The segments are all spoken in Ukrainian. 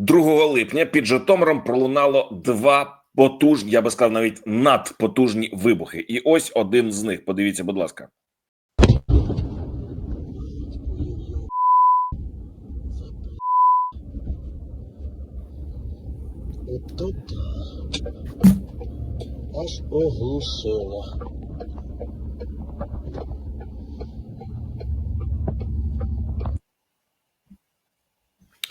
2 липня під Житомиром пролунало два потужні, я би сказав, навіть надпотужні вибухи. І ось один з них. Подивіться, будь ласка. Тут аж оглушило.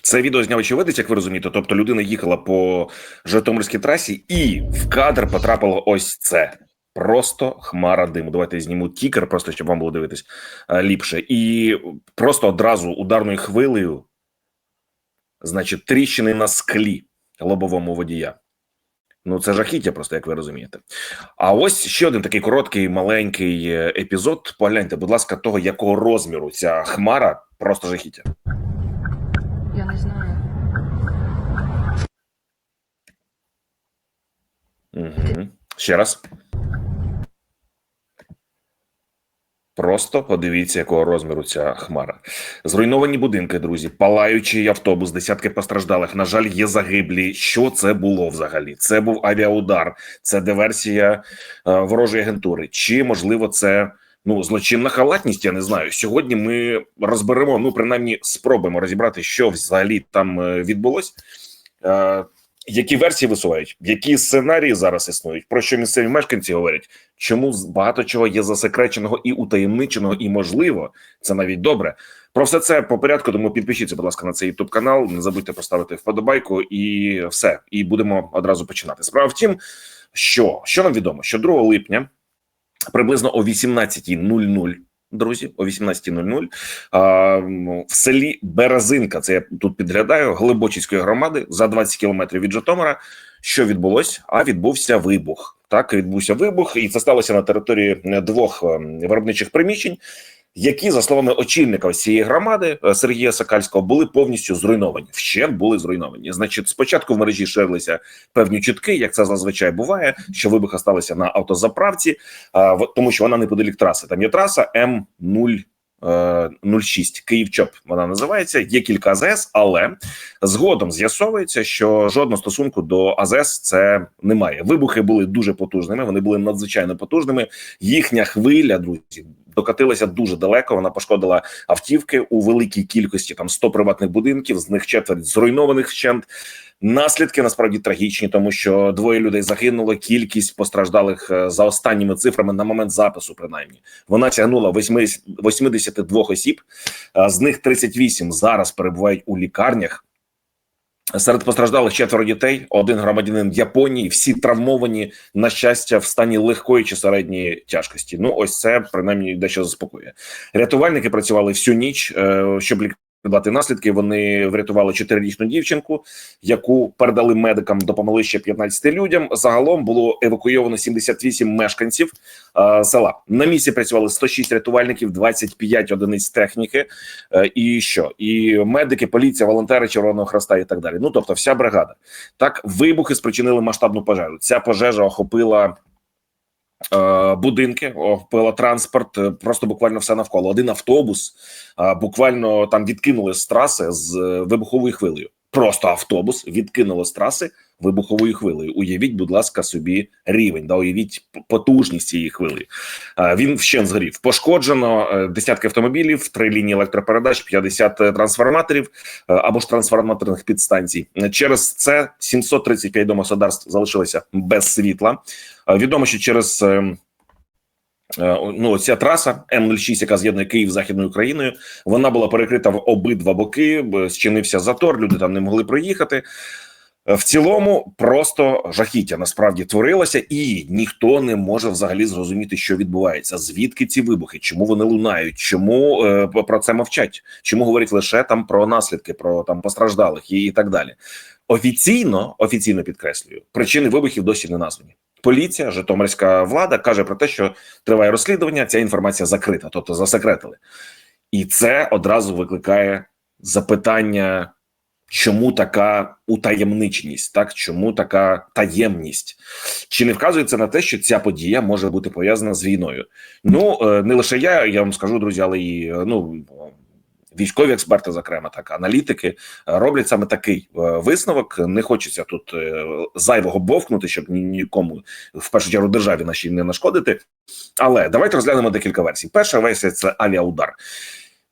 Це відео зняв очевидець, як ви розумієте. Тобто людина їхала по Житомирській трасі, і в кадр потрапило ось це. Просто хмара диму. Давайте я зніму тікер, просто щоб вам було дивитись е, ліпше. І просто одразу ударною хвилею, значить, тріщини на склі лобовому водія. Ну, це жахіття, просто як ви розумієте. А ось ще один такий короткий маленький е, епізод. Погляньте, будь ласка, того, якого розміру ця хмара, просто жахіття. Я не знаю. Угу. Ще раз. Просто подивіться, якого розміру ця хмара. Зруйновані будинки, друзі, палаючий автобус, десятки постраждалих. На жаль, є загиблі. Що це було взагалі? Це був авіаудар, це диверсія е, ворожої агентури. Чи можливо це ну злочинна халатність? Я не знаю. Сьогодні ми розберемо. Ну, принаймні, спробуємо розібрати, що взагалі там е, відбулось. Е, які версії висувають, які сценарії зараз існують, про що місцеві мешканці говорять, чому багато чого є засекреченого і утаємниченого, і можливо, це навіть добре. Про все це по порядку. Тому підпишіться, будь ласка, на цей youtube канал. Не забудьте поставити вподобайку, і все. І будемо одразу починати. Справа в тім, що що нам відомо, що 2 липня приблизно о 18.00, Друзі, о 18.00 а, в селі Березинка, це я тут підглядаю, Глибочицької громади за 20 кілометрів від Житомира. Що відбулось? А відбувся вибух. Так, відбувся вибух, і це сталося на території е, двох е, виробничих приміщень, які, за словами очільника цієї громади е, Сергія Сакальського, були повністю зруйновані. Вщент були зруйновані. Значить, спочатку в мережі ширилися певні чутки, як це зазвичай буває, що вибухи сталися на автозаправці, а, в- тому що вона неподалік траси. Там є траса М 0 06 Київ-Чоп вона називається. Є кілька АЗС, але згодом з'ясовується, що жодного стосунку до АЗС це немає. Вибухи були дуже потужними. Вони були надзвичайно потужними. Їхня хвиля, друзі, докатилася дуже далеко. Вона пошкодила автівки у великій кількості. Там 100 приватних будинків, з них четверть зруйнованих вщент. Наслідки насправді трагічні, тому що двоє людей загинуло. Кількість постраждалих е, за останніми цифрами на момент запису, принаймні, вона тягнула 80 82 осіб. З них 38 зараз перебувають у лікарнях. Серед постраждалих четверо дітей, один громадянин Японії, всі травмовані на щастя в стані легкої чи середньої тяжкості. Ну, ось це принаймні дещо заспокоює. Рятувальники працювали всю ніч, е, щоб ліквідувати наслідки. Вони врятували чотирирічну дівчинку, яку передали медикам, допомогли ще 15 людям. Загалом було евакуйовано 78 мешканців е, села. На місці працювали 106 рятувальників, 25 одиниць техніки. Е, і що? І медики, поліція, волонтери Червоного Хреста і так далі. Ну тобто, вся бригада. Так, вибухи спричинили масштабну пожежу. Ця пожежа охопила. Е, Будинки пилотранспорт, транспорт, е, просто буквально все навколо. Один автобус е, буквально там відкинули з траси з вибуховою хвилею. Просто автобус відкинуло з траси вибуховою хвилею. Уявіть, будь ласка, собі рівень, да уявіть потужність цієї хвилі. Е, Він вщент згорів. Пошкоджено е, десятки автомобілів, три лінії електропередач, 50 трансформаторів е, або ж трансформаторних підстанцій. Е, Через це 735 домогосподарств залишилися без світла. Е, Відомо, що через е, е, ну ця траса М06, яка з'єднує Київ з західною Україною, вона була перекрита в обидва боки. Зчинився затор, люди там не могли проїхати. В цілому просто жахіття насправді творилося, і ніхто не може взагалі зрозуміти, що відбувається, звідки ці вибухи, чому вони лунають, чому е, про це мовчать, чому говорять лише там про наслідки, про там постраждалих і, і так далі. Офіційно, офіційно підкреслюю, причини вибухів досі не названі. Поліція, Житомирська влада каже про те, що триває розслідування. Ця інформація закрита, тобто засекретили, і це одразу викликає запитання. Чому така утаємниченість, так чому така таємність? Чи не вказує це на те, що ця подія може бути пов'язана з війною? Ну е, не лише я, я вам скажу, друзі, але і е, ну військові експерти, зокрема, так аналітики е, роблять саме такий висновок. Не хочеться тут зайвого бовкнути, щоб нікому в першу чергу державі нашій не нашкодити. Але давайте розглянемо декілька версій. Перша версія це авіаудар.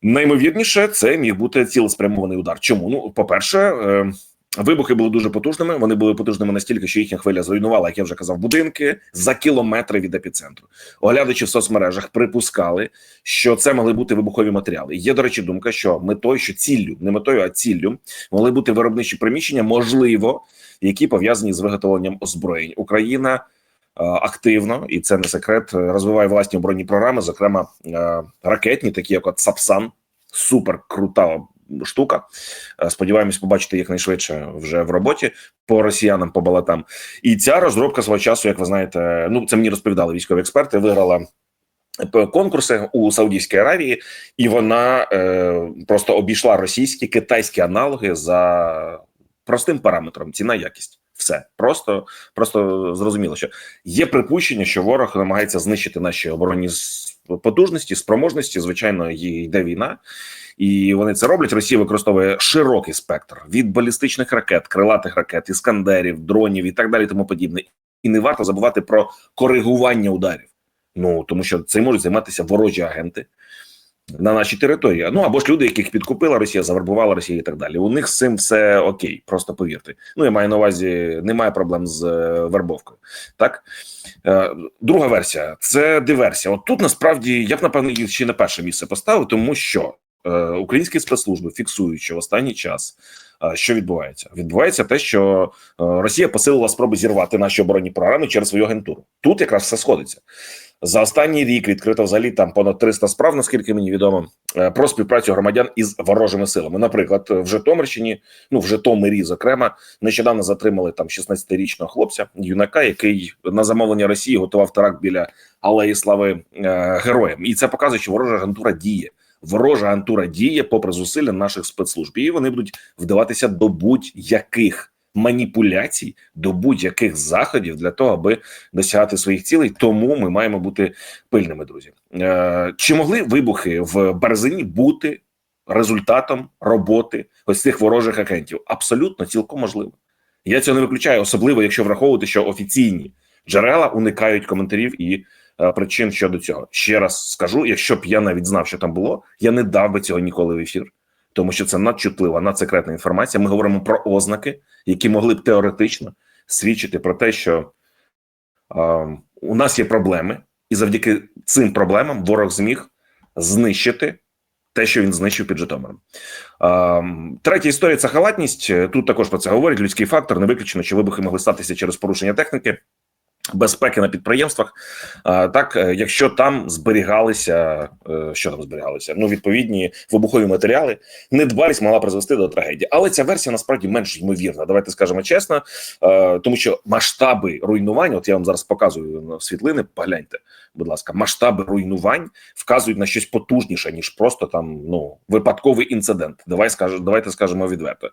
Наймовірніше, це міг бути цілеспрямований удар. Чому? Ну, по-перше, е, вибухи були дуже потужними. Вони були потужними настільки, що їхня хвиля зруйнувала, як я вже казав, будинки за кілометри від епіцентру. Оглядачі в соцмережах припускали, що це могли бути вибухові матеріали. Є, до речі, думка, що метою, що ціллю, не метою, а ціллю могли бути виробничі приміщення, можливо, які пов'язані з виготовленням озброєнь. Україна активно, і це не секрет, е, розвиває власні оборонні програми, зокрема е, ракетні, такі як от Сапсан, супер крута штука. Е, Сподіваємось побачити якнайшвидше вже в роботі по росіянам, по балатам. І ця розробка свого часу, як ви знаєте, ну це мені розповідали військові експерти, виграла. Конкурси у Саудівській Аравії, і вона е, просто обійшла російські китайські аналоги за простим параметром: ціна, якість. Все просто, просто зрозуміло, що є припущення, що ворог намагається знищити наші оборонні потужності, спроможності. Звичайно, йде війна, і вони це роблять. Росія використовує широкий спектр від балістичних ракет, крилатих ракет, іскандерів, дронів і так далі, тому подібне. І не варто забувати про коригування ударів. Ну тому що цим можуть займатися ворожі агенти на нашій території. Ну або ж люди, яких підкупила Росія, завербувала Росія і так далі. У них з цим все окей, просто повірте. Ну я маю на увазі, немає проблем з е, вербовкою. Так Е, друга версія це диверсія. От тут насправді я б напевно її ще на перше місце поставив, тому що е, українські спецслужби фіксують, що в останній час. Е, Що відбувається? Відбувається те, що е, Росія посилила спроби зірвати наші оборонні програми через свою агентуру. Тут якраз все сходиться. За останній рік відкрито взагалі там понад 300 справ, наскільки мені відомо, е, про співпрацю громадян із ворожими силами. Наприклад, в Житомирщині, ну в Житомирі, зокрема, нещодавно затримали там 16-річного хлопця, юнака, який на замовлення Росії готував теракт біля Алеї Слави е, героям. І це показує, що ворожа агентура діє. Ворожа агентура діє попри зусилля наших спецслужб, і вони будуть вдаватися до будь-яких маніпуляцій, до будь-яких заходів для того, аби досягати своїх цілей. Тому ми маємо бути пильними, друзі. Е, чи могли вибухи в Березині бути результатом роботи ось цих ворожих агентів? Абсолютно, цілком можливо. Я цього не виключаю, особливо якщо враховувати, що офіційні джерела уникають коментарів і причин щодо цього. Ще раз скажу: якщо б я навіть знав, що там було, я не дав би цього ніколи в ефір, тому що це надчутлива, надсекретна інформація. Ми говоримо про ознаки, які могли б теоретично свідчити про те, що е, у нас є проблеми, і завдяки цим проблемам ворог зміг знищити те, що він знищив під Житомиром. Ем, Третя історія це халатність. Тут також про це говорять. Людський фактор не виключено, що вибухи могли статися через порушення техніки. Безпеки на підприємствах, так е, якщо там зберігалися, е, що там зберігалися? Ну відповідні вибухові матеріали, недбалість могла призвести до трагедії. Але ця версія насправді менш ймовірна. Давайте скажемо чесно, е, тому що масштаби руйнувань, от я вам зараз показую світлини. Погляньте, будь ласка, масштаби руйнувань вказують на щось потужніше ніж просто там ну випадковий інцидент. Давай скажемо, давайте скажемо відверто.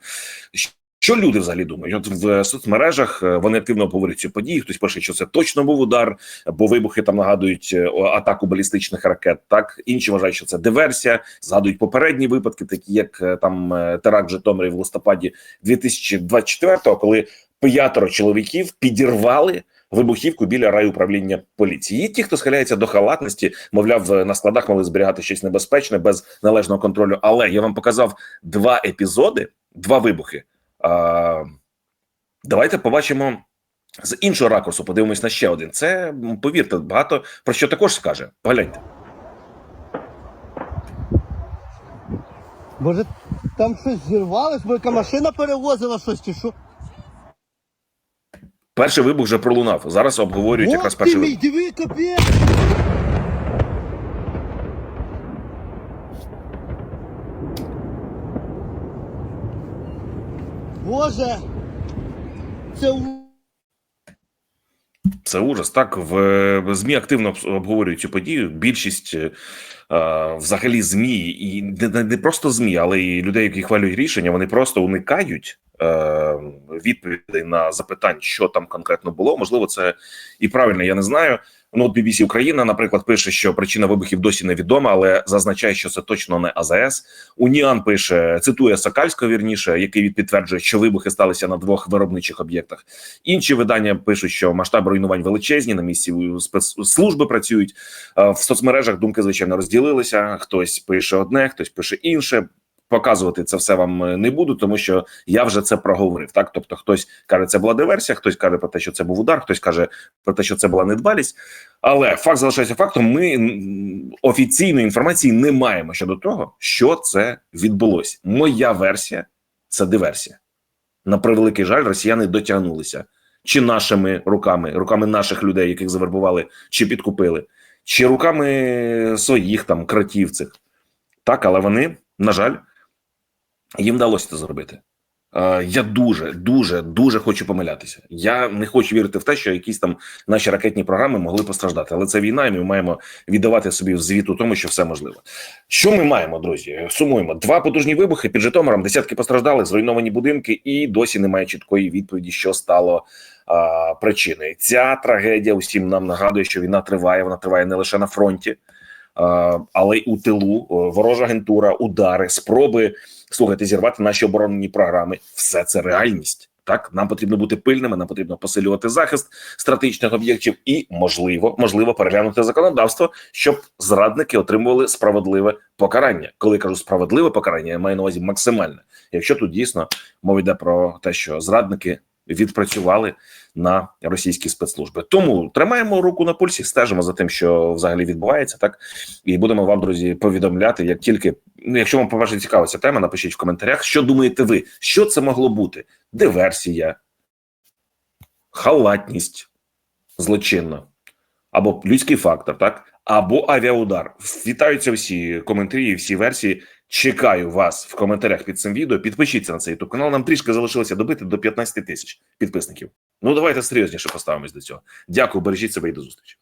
Що люди взагалі думають? От в соцмережах е, вони активно обговорюють цю подію. Хтось пише, що це точно був удар, бо вибухи там нагадують е, атаку балістичних ракет. Так інші вважають, що це диверсія. Згадують попередні випадки, такі як е, там е, теракт в Житомирі в листопаді 2024-го, коли п'ятеро чоловіків підірвали. Вибухівку біля райуправління поліції. Є ті, хто схиляється до халатності, мовляв, на складах мали зберігати щось небезпечне без належного контролю. Але я вам показав два епізоди, два вибухи. А, давайте побачимо з іншого ракурсу. Подивимось на ще один. Це повірте, багато про що також скаже. Погляньте. Може, там щось зірвалось, бо яка машина перевозила щось чи що? Перший вибух вже пролунав. Зараз обговорюють якраз От перший мій, вибух. диви, капець! Боже! Це Це ужас. Так в, змі активно обговорюють цю подію. Більшість е, взагалі змі, і не просто змі, але і людей, які хвалюють рішення, вони просто уникають е, відповідей на запитання, що там конкретно було. Можливо, це і правильно, я не знаю. Ну, BBC Україна, наприклад, пише, що причина вибухів досі невідома, але зазначає, що це точно не АЗС. Уніан пише, цитує Сокальського вірніше, який підтверджує, що вибухи сталися на двох виробничих об'єктах. Інші видання пишуть, що масштаб руйнувань величезні на місці спецслужби працюють. Е, В соцмережах думки звичайно розділилися. Хтось пише одне, хтось пише інше. Показувати це все вам е, не буду, тому що я вже це проговорив. Так, тобто, хтось каже, це була диверсія, хтось каже про те, що це був удар, хтось каже про те, що це була недбалість. Але факт залишається фактом. Ми офіційної інформації не маємо щодо того, що це відбулося. Моя версія це диверсія. На превеликий жаль, росіяни дотягнулися чи нашими руками, руками наших людей, яких завербували, чи підкупили, чи руками своїх там кратів цих. Так, але вони, на жаль, їм вдалося це зробити. Е, Я дуже, дуже, дуже хочу помилятися. Я не хочу вірити в те, що якісь там наші ракетні програми могли постраждати. Але це війна, і ми маємо віддавати собі в звіт у тому, що все можливо. Що ми маємо, друзі? Сумуємо два потужні вибухи під Житомиром, десятки постраждалих, зруйновані будинки, і досі немає чіткої відповіді, що стало а, причиною. Ця трагедія усім нам нагадує, що війна триває. Вона триває не лише на фронті, але й у тилу. Ворожа агентура, удари, спроби слухайте, зірвати наші оборонні програми. Все це реальність. Так, нам потрібно бути пильними, нам потрібно посилювати захист стратегічних об'єктів і, можливо, можливо, переглянути законодавство, щоб зрадники отримували справедливе покарання. Коли кажу справедливе покарання, я маю на увазі максимальне. Якщо тут дійсно мова йде про те, що зрадники відпрацювали на російські спецслужби. Тому тримаємо руку на пульсі, стежимо за тим, що взагалі відбувається, так і будемо вам, друзі, повідомляти, як тільки ну, якщо вам по-перше, цікава ця тема, напишіть в коментарях, що думаєте ви, що це могло бути? Диверсія, халатність злочинна, або людський фактор, так, або авіаудар. Вітаються всі коментарі, всі версії. Чекаю вас в коментарях під цим відео. Підпишіться на цей YouTube канал. Нам трішки залишилося добити до 15 тисяч підписників. Ну давайте серйозніше поставимось до цього. Дякую, бережіть себе і до зустрічі.